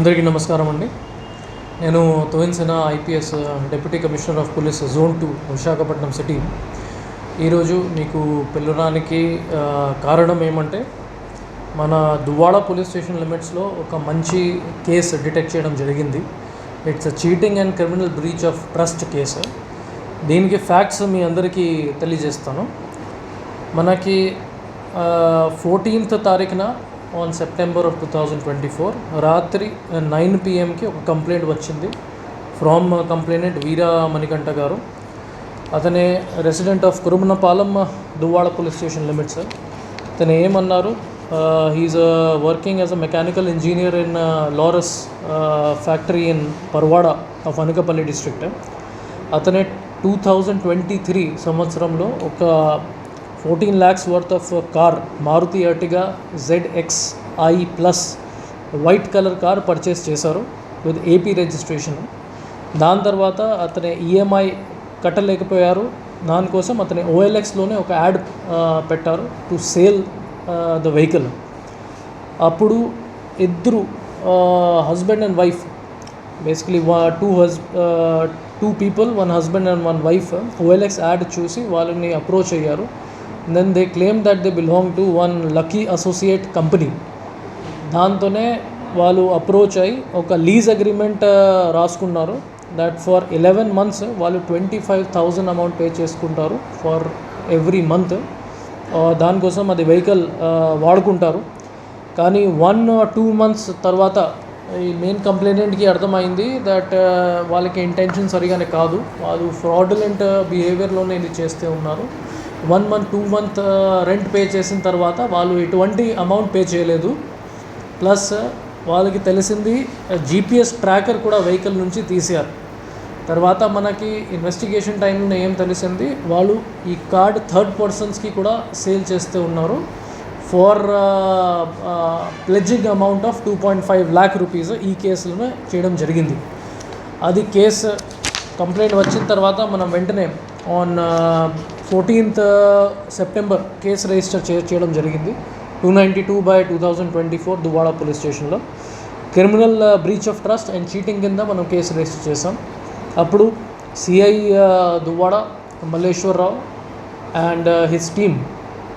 అందరికీ నమస్కారం అండి. నేను Thoinsena IPS deputy commissioner of police zone two Visakhapatnam city. ఈరోజు మీకు పిల్లడానికి కారణం ఏమంటే మన దువ్వాడ పోలీస్ స్టేషన్ లిమిట్స్లో ఒక మంచి కేసు డిటెక్ట్ చేయడం జరిగింది. It's cheating and criminal breach of trust case. దీనికి ఫ్యాక్ట్స్ మీ అందరికీ తెలియజేస్తాను. మనకి ఫోర్టీన్త్ తారీఖున on September of two thousand twenty four రాత్రి నైన్ పిఎంకి ఒక కంప్లైంట్ వచ్చింది ఫ్రమ్ కంప్లైనెంట్ వీరా మణికంఠ గారు. అతనే resident of Kurumanapalem Duvvada police station limit sir అతను ఏమన్నారు? He is working as a mechanical engineer in Laurus factory in Parvada of Anakapalli district అతనే two thousand twenty three సంవత్సరంలో ఒక fourteen lakhs worth of car Maruti Ertiga Z X I plus white colour car purchase చేశారు with AP registration దాని తర్వాత అతని EMI కట్టలేకపోయారు. దానికోసం అతని ఓఎల్ఎక్స్లోనే ఒక యాడ్ పెట్టారు టు సేల్ ద వెహికల్ అప్పుడు ఇద్దరు husband and wife basically two has two people one husband and one wife OLX ad చూసి వాళ్ళని అప్రోచ్ అయ్యారు. Then they claim that they belong to one lucky associate company దాంతోనే వాళ్ళు approach అయ్యి ఒక lease agreement రాసుకున్నారు. దట్ ఫర్ ఎలెవెన్ మంత్స్ వాళ్ళు twenty five thousand amount pay చేసుకుంటారు ఫర్ ఎవ్రీ మంత్ దానికోసం అది వెహికల్ వాడుకుంటారు. కానీ వన్ టూ మంత్స్ తర్వాత ఈ మెయిన్ కంప్లైనెంట్కి అర్థమైంది దట్ వాళ్ళకి ఇంటెన్షన్ సరిగానే కాదు. వాళ్ళు ఫ్రాడులెంట్ బిహేవియర్లోనే ఇది చేస్తూ ఉన్నారు. One month two month rent pay చేసిన తర్వాత వాళ్ళు ఎటువంటి అమౌంట్ పే చేయలేదు. ప్లస్ వాళ్ళకి తెలిసింది జీపీఎస్ ట్రాకర్ కూడా వెహికల్ నుంచి తీసారు తర్వాత మనకి ఇన్వెస్టిగేషన్ టైంలో ఏం తెలిసింది వాళ్ళు ఈ కార్డ్ థర్డ్ పర్సన్స్కి కూడా సేల్ చేస్తూ ఉన్నారు. For pledging amount of two point five lakh rupees ఈ కేసులను చేయడం జరిగింది. అది కేసు కంప్లైంట్ వచ్చిన తర్వాత మనం వెంటనే on fourteenth uh, September case register చే చేయడం జరిగింది. Two ninety two by two thousand twenty four Duvvada police స్టేషన్లో. Criminal uh, breach of trust and cheating కింద మనం కేసు రిజిస్టర్ చేసాం అప్పుడు CI uh, Duvvada Malleswararao and his team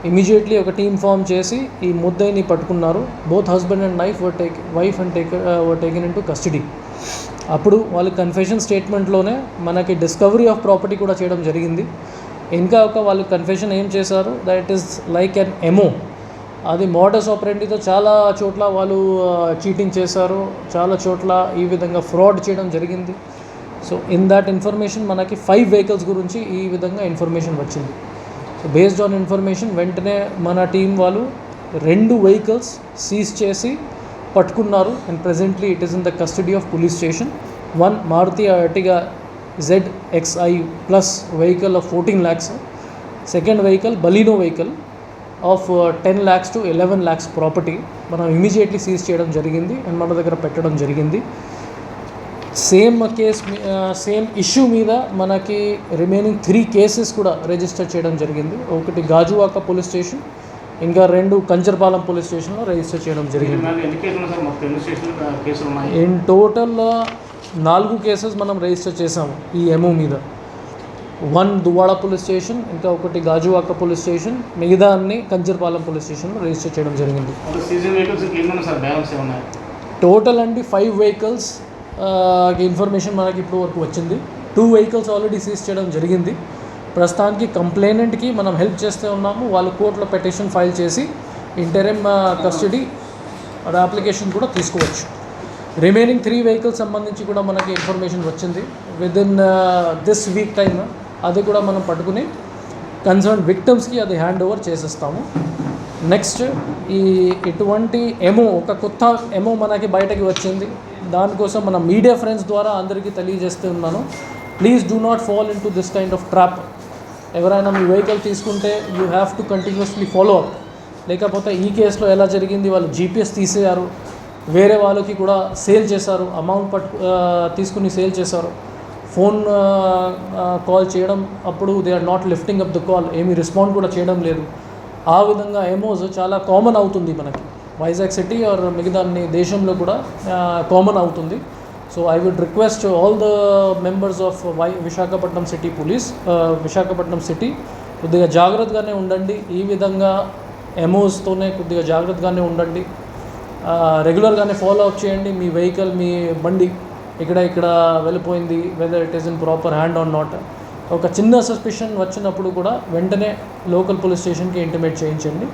immediately ఒక team form చేసి ఈ ముద్దయిని పట్టుకున్నారు. Both husband and wife were take wife and take were taken in to custody అప్పుడు వాళ్ళ కన్ఫెషన్ స్టేట్మెంట్లోనే మనకి డిస్కవరీ ఆఫ్ ప్రాపర్టీ కూడా చేయడం జరిగింది. ఇంకా ఒక వాళ్ళు కన్ఫెషన్ ఏం చేశారు? దట్ ఈస్ లైక్ అన్ ఎమో అది మోడస్ ఆపరేటివ్తో చాలా చోట్ల వాళ్ళు చీటింగ్ చేశారు. చాలా చోట్ల ఈ విధంగా ఫ్రాడ్ చేయడం జరిగింది. సో ఇన్ దట్ ఇన్ఫర్మేషన్ మనకి ఫైవ్ వెహికల్స్ గురించి ఈ విధంగా ఇన్ఫర్మేషన్ వచ్చింది. సో బేస్డ్ ఆన్ ఇన్ఫర్మేషన్ వెంటనే మన టీం వాళ్ళు రెండు వెహికల్స్ సీజ్ చేసి పట్టుకున్నారు. And presently it is in the custody of police station one Maruti Ertiga Z X I plus vehicle of fourteen lakhs second vehicle Baleno vehicle of ten lakhs to eleven lakhs property మనం immediately seize చేయడం జరిగింది and మన దగ్గర పెట్టడం జరిగింది. Same case same issue మీద మనకి remaining three cases కూడా రిజిస్టర్ చేయడం జరిగింది. ఒకటి గాజువాక పోలీస్ స్టేషన్ ఇంకా రెండు కంచర్పాలెం పోలీస్ స్టేషన్లో రిజిస్టర్ చేయడం జరిగింది. ఇన్ టోటల్ నాలుగు కేసెస్ మనం రిజిస్టర్ చేసాము ఈ ఎమో మీద. వన్ దువ్వాడ పోలీస్ స్టేషన్ ఇంకా ఒకటి గాజువాక పోలీస్ స్టేషన్ మిగతా అన్ని కంచర్పాలెం పోలీస్ స్టేషన్లో రిజిస్టర్ చేయడం జరిగింది. టోటల్ అండి ఫైవ్ వెహికల్స్ ఇన్ఫర్మేషన్ మనకి ఇప్పుడు వరకు వచ్చింది. టూ వెహికల్స్ ఆల్రెడీ సీజ్ చేయడం జరిగింది. ప్రస్తుతానికి కంప్లైనెంట్కి మనం హెల్ప్ చేస్తూ ఉన్నాము. వాళ్ళు కోర్టులో పెటిషన్ ఫైల్ చేసి ఇంటరిమ్ కస్టడీ అప్లికేషన్ కూడా తీసుకోవచ్చు. రిమైనింగ్ త్రీ వెహికల్స్ సంబంధించి కూడా మనకి ఇన్ఫర్మేషన్ వచ్చింది. With in this week time అది కూడా మనం పట్టుకుని కన్సర్న్ విక్టమ్స్కి అది హ్యాండ్ ఓవర్ చేసేస్తాము. నెక్స్ట్ ఈ ఇటువంటి ఎమో ఒక కొత్త ఎమో మనకి బయటకి వచ్చింది. దానికోసం మన మీడియా ఫ్రెండ్స్ ద్వారా అందరికీ తెలియజేస్తూ ఉన్నాను. Please do not fall in to this kind of trap ఎవరైనా మీ వెహికల్ తీసుకుంటే you have to continuously follow up లేకపోతే ఈ కేసులో ఎలా జరిగింది వాళ్ళు జీపీఎస్ తీసేయారు. వేరే వాళ్ళకి కూడా సేల్ చేశారు అమౌంట్ పట్టు తీసుకుని సేల్ చేశారు. ఫోన్ కాల్ చేయడం అప్పుడు they are not lifting up the call ఏమీ రెస్పాండ్ కూడా చేయడం లేదు. ఆ విధంగా ఎమోస్ చాలా కామన్ అవుతుంది మనకి. వైజాగ్ సిటీ ఆర్ మిగతా అన్ని దేశంలో కూడా కామన్ అవుతుంది. So I would request all the members of why Visakhapatnam city police Visakhapatnam city కొద్దిగా జాగ్రత్తగానే ఉండండి. ఈ విధంగా ఎమోస్తోనే కొద్దిగా జాగ్రత్తగానే ఉండండి. రెగ్యులర్గానే ఫాలో అప్ చేయండి. మీ వెహికల్ మీ బండి ఇక్కడ ఇక్కడ వెళ్ళిపోయింది whether it is in proper hand on not ఒక చిన్న సస్పిషన్ వచ్చినప్పుడు కూడా వెంటనే లోకల్ పోలీస్ స్టేషన్కి ఇంటిమేట్ చేయించండి.